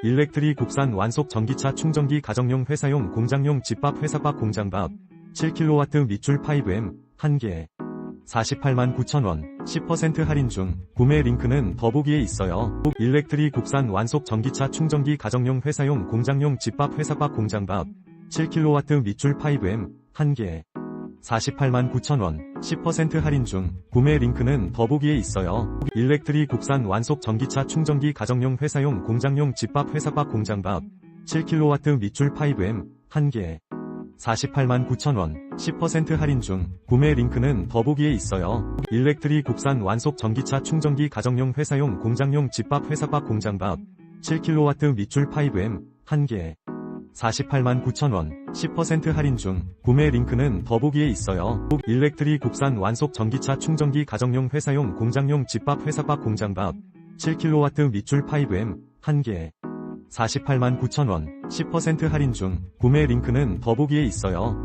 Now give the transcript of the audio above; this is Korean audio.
일렉트리 국산 완속 전기차 충전기 가정용 회사용 공장용 집밥 회사밥 공장밥 7kW 밑줄 파이브엠 1개 48만 9천원 10% 할인 중 구매 링크는 더보기에 있어요. 일렉트리 국산 완속 전기차 충전기 가정용 회사용 공장용 집밥 회사밥 공장밥 7kW 밑줄 파이브엠 1개 48만 9천원 10% 할인 중 구매 링크는 더보기에 있어요. 일렉트리 국산 완속 전기차 충전기 가정용 회사용 공장용 집밥 회사밥 공장밥 7kW 밑줄 파이브엠 1개 48만 9천원 10% 할인 중 구매 링크는 더보기에 있어요. 일렉트리 국산 완속 전기차 충전기 가정용 회사용 공장용 집밥 회사밥 공장밥 7kW 밑줄 파이브엠 1개 48만 9천원 10% 할인 중 구매 링크는 더보기에 있어요. 일렉트리 국산 완속 전기차 충전기 가정용 회사용 공장용 집밥 회사밥 공장밥 7kW 밑줄 파이브엠 1개 48만 9천원 10% 할인 중 구매 링크는 더보기에 있어요.